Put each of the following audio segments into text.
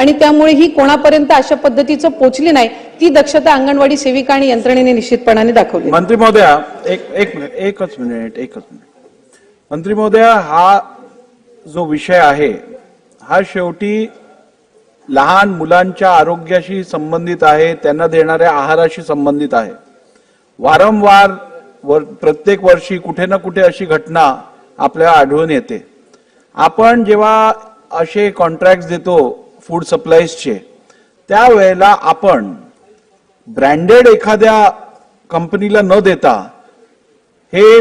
आणि त्यामुळे ही कोणापर्यंत अशा पद्धतीचं पोचली नाही ती दक्षता अंगणवाडी सेविका आणि यंत्रणेने निश्चितपणाने दाखवली. मंत्री महोदया एक एक मिनिट एकच मिनिट एकच मिनिट. मंत्री महोदया हा जो विषय आहे हा शेवटी लहान मुलांच्या आरोग्याशी संबंधित आहे त्यांना देणाऱ्या आहाराशी संबंधित आहे. वारंवार वर प्रत्येक वर्षी कुठे ना कुठे अशी घटना आपल्याला आढळून येते. आपण जेव्हा असे कॉन्ट्रॅक्ट देतो फूड सप्लाईजचे त्यावेळेला आपण ब्रँडेड एखाद्या कंपनीला न देता हे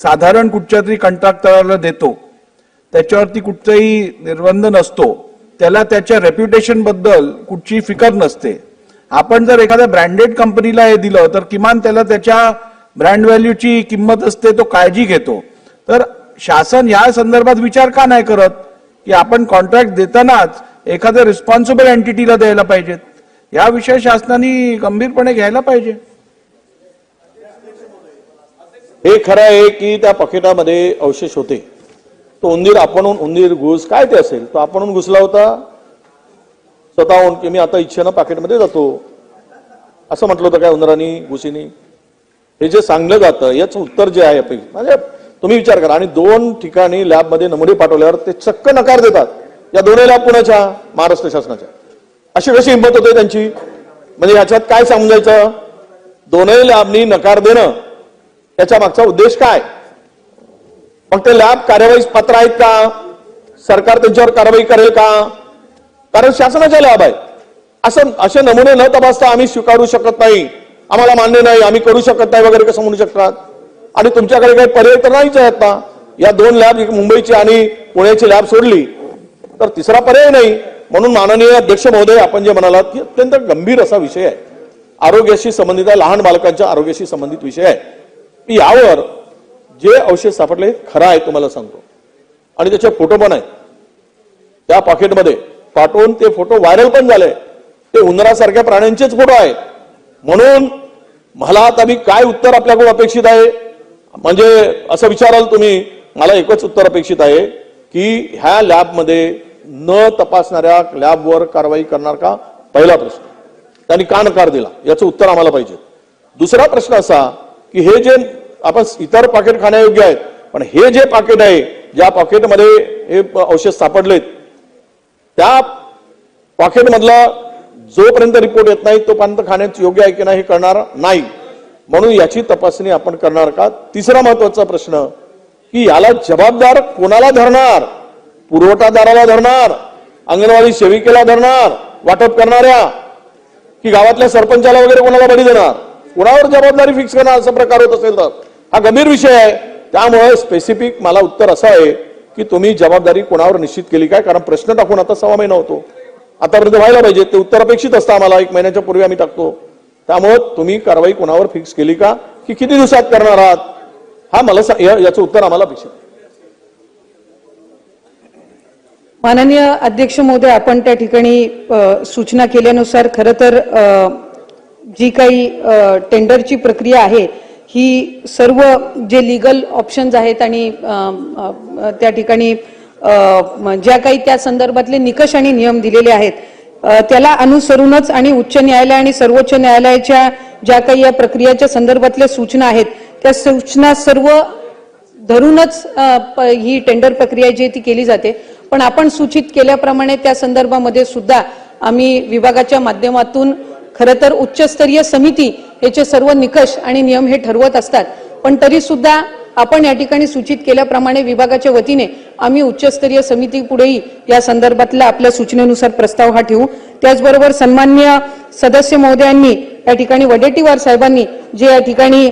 साधारण कुठच्या तरी कंत्राटदाराला देतो. त्याच्यावरती कुठचाही निर्बंध नसतो. त्याला त्याच्या रेप्युटेशनबद्दल कुठची फिकर नसते. आपण जर एखाद्या ब्रँडेड कंपनीला हे दिलं तर किमान त्याला त्याच्या ब्रँड व्हॅल्यूची किंमत असते तो काळजी घेतो. तर शासन या संदर्भात विचार का नाही करत? की आपण कॉन्ट्रॅक्ट देतानाच एखाद्या रिस्पॉन्सिबल एंटिटीला द्यायला पाहिजेत. या विषय शासनाने गंभीरपणे घ्यायला पाहिजे. हे खरं आहे की त्या पाकिटामध्ये अवशेष होते. तो उंदीर आपणहून उंदीर घुस काय ते असेल तो आपणहून घुसला होता. स्वतःहून की मी आता इच्छेनं पाकिटमध्ये जातो. असं म्हटलं होतं काय उंदरानी घुसीनी हे जे सांगलं जातं याचं उत्तर जे आहे म्हणजे तुम्ही विचार करा. आणि दोन ठिकाणी लॅबमध्ये नमुने पाठवल्यावर ते चक्क नकार देतात. या दोन्ही लॅब पुण्याच्या महाराष्ट्र शासनाच्या. अशी कशी हिंमत होते त्यांची? म्हणजे याच्यात काय समजायचं? दोनही लॅबनी नकार देणं याच्या मागचा उद्देश काय? मग ते लॅब कार्यवाही पात्र आहेत का? सरकार त्यांच्यावर कारवाई करेल का? कारण शासनाच्या लॅब आहे असं असे नमुने न तपासता आम्ही स्वीकारू शकत नाही. आम्हाला मान्य नाही. आम्ही करू शकत नाही वगैरे कसं म्हणू शकतात? आणि तुमच्याकडे काही पर्याय तर नाहीच आहेत ना. या दोन लॅब मुंबईची आणि पुण्याची लॅब सोडली तर तिसरा पर्याय नाही. म्हणून माननीय अध्यक्ष महोदय आपण जे म्हणालात की अत्यंत गंभीर असा विषय आहे. आरोग्याशी संबंधित आहे लहान बालकांच्या आरोग्याशी संबंधित विषय आहे. यावर जे अवशेष सापडले खरं आहे तुम्हाला सांगतो. आणि त्याचे फोटो पण आहेत. त्या पॉकेटमध्ये पाठवून ते फोटो व्हायरल पण झाले. ते उंदरासारख्या प्राण्यांचेच फोटो आहेत. म्हणून मला आता मी काय उत्तर आपल्याकडून अपेक्षित आहे? म्हणजे असं विचाराल तुम्ही मला एकच उत्तर अपेक्षित आहे की ह्या लॅबमध्ये न तपासणाऱ्या लॅबवर कारवाई करणार का? पहिला प्रश्न. त्यांनी का नकार दिला याचं उत्तर आम्हाला पाहिजे. दुसरा प्रश्न असा की हे जे आपण इतर पाकिट खाण्यायोग्य आहेत पण हे जे पाकिट आहे ज्या पॉकेटमध्ये हे औषध सापडलेत त्या पॉकेटमधला जोपर्यंत रिपोर्ट येत नाही तोपर्यंत खाण्याचं योग्य आहे की नाही हे करणार नाही. म्हणून याची तपासणी आपण करणार का? तिसरा महत्त्वाचा प्रश्न की याला जबाबदार कोणाला धरणार? पुरवठादाराला धरणार? अंगणवाडी सेविकेला धरणार? वाटप करणाऱ्या? की गावातल्या सरपंचाला वगैरे कोणाला बळी देणार? कोणावर जबाबदारी फिक्स करणार? असा प्रकार होत असेल तर. हा गंभीर विषय आहे. त्यामुळे स्पेसिफिक मला उत्तर असं आहे की तुम्ही जबाबदारी कोणावर निश्चित केली काय? कारण प्रश्न टाकून आता सव्वा महिना होतो. आतापर्यंत व्हायला पाहिजे. ते उत्तर अपेक्षित असतं आम्हाला. एक महिन्याच्या पूर्वी आम्ही टाकतो. त्यामुळं तुम्ही कारवाई कोणावर फिक्स केली का? की किती दिवसात करणार आहात? हा मला याचं उत्तर आम्हाला अपेक्षित माननीय अध्यक्ष महोदय आपण त्या ठिकाणी सूचना केल्यानुसार खरं तर जी काही टेंडरची प्रक्रिया आहे ही सर्व जे लिगल ऑप्शन्स आहेत आणि त्या ठिकाणी अ, ज्या काही त्या संदर्भातले निकष आणि नियम दिलेले आहेत त्याला अनुसरूनच आणि उच्च न्यायालय आणि सर्वोच्च न्यायालयाच्या ज्या काही या प्रक्रियाच्या संदर्भातल्या सूचना आहेत त्या सूचना सर्व धरूनच ही टेंडर प्रक्रिया जी ती केली जाते. पण आपण सूचित केल्याप्रमाणे त्या संदर्भामध्ये सुद्धा आम्ही विभागाच्या माध्यमातून खरं तर उच्चस्तरीय समिती याचे सर्व निकष आणि नियम हे ठरवत असतात. पण तरी सुद्धा आपण या ठिकाणी सूचित केल्याप्रमाणे विभागाच्या वतीने आम्ही उच्चस्तरीय समितीपुढेही या संदर्भातल्या आपल्या सूचनेनुसार प्रस्ताव हा ठेवू. त्याचबरोबर सन्मान्य सदस्य महोदयांनी या ठिकाणी वडेट्टीवार साहेबांनी जे या ठिकाणी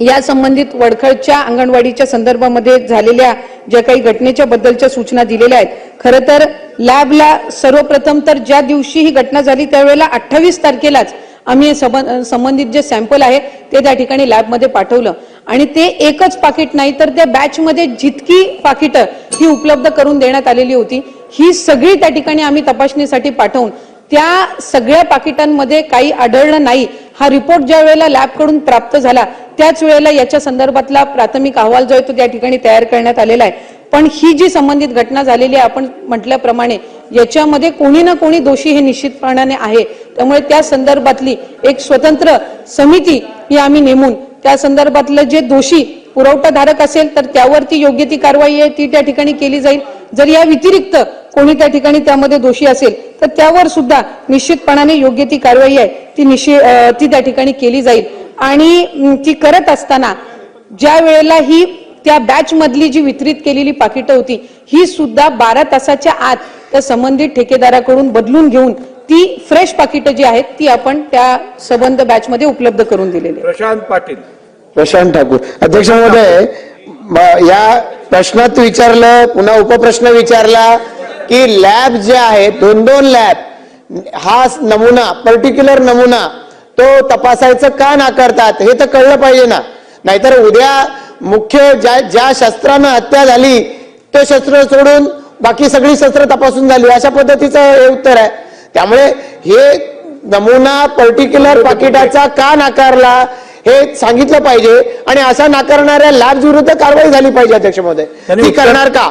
या संबंधित वडखळच्या अंगणवाडीच्या संदर्भामध्ये झालेल्या ज्या काही घटनेच्या बद्दलच्या सूचना दिलेल्या आहेत खरं तर लॅबला सर्वप्रथम तर ज्या दिवशी ही घटना झाली त्यावेळेला अठ्ठावीस तारखेलाच आम्ही संबंधित जे सॅम्पल आहे ते त्या ठिकाणी लॅबमध्ये पाठवलं. आणि ते एकच पाकिट नाही तर त्या बॅचमध्ये जितकी पाकिटं ही उपलब्ध करून देण्यात आलेली होती ही सगळी त्या ठिकाणी आम्ही तपासणीसाठी पाठवून त्या सगळ्या पाकिटांमध्ये काही आढळलं नाही. हा रिपोर्ट ज्या वेळेला लॅबकडून प्राप्त झाला त्याच वेळेला याच्या संदर्भातला प्राथमिक अहवाल जो आहे तो त्या ठिकाणी तयार करण्यात आलेला आहे. पण ही जी संबंधित घटना झालेली आहे आपण म्हटल्याप्रमाणे याच्यामध्ये कोणी ना कोणी दोषी हे निश्चितपणाने आहे. त्यामुळे त्या संदर्भातली एक स्वतंत्र समिती ही आम्ही नेमून त्या संदर्भातलं जे दोषी पुरवठाधारक असेल तर त्यावरती योग्य ती कारवाई आहे ती त्या ठिकाणी केली जाईल. जर या व्यतिरिक्त कोणी त्या ठिकाणी त्यामध्ये दोषी असेल तर त्यावर सुद्धा निश्चितपणाने योग्य ती कारवाई आहे ती निश्चित ती त्या ठिकाणी केली जाईल. आणि ती करत असताना ज्या वेळेला ही त्या बॅच मधली जी वितरित केलेली पाकिटं होती ही सुद्धा बारा तासाच्या आत त्या संबंधित ठेकेदाराकडून बदलून घेऊन ती फ्रेश पाकिटं जी आहेत ती आपण त्या संबंध बॅच मध्ये उपलब्ध करून दिलेली. प्रशांत पाटील. प्रशांत ठाकूर. अध्यक्ष महोदय म- या प्रश्नात विचारलं पुन्हा उपप्रश्न विचारला की लॅब जे आहेत दोन दोन लॅब हा नमुना पर्टिक्युलर नमुना तो तपासायचं का नाकारतात हे तर कळलं पाहिजे ना. नाहीतर उद्या मुख्य ज्या ज्या शस्त्रानं हत्या झाली ते शस्त्र सोडून बाकी सगळी शस्त्र तपासून झाली. अशा पद्धतीचं हे उत्तर आहे. त्यामुळे हे नमुना पर्टिक्युलर पाकिटाचा का नाकारला हे सांगितलं पाहिजे. आणि असा नाकारणाऱ्या लॅब्स विरुद्ध कारवाई झाली पाहिजे अध्यक्ष महोदय ती करणार का?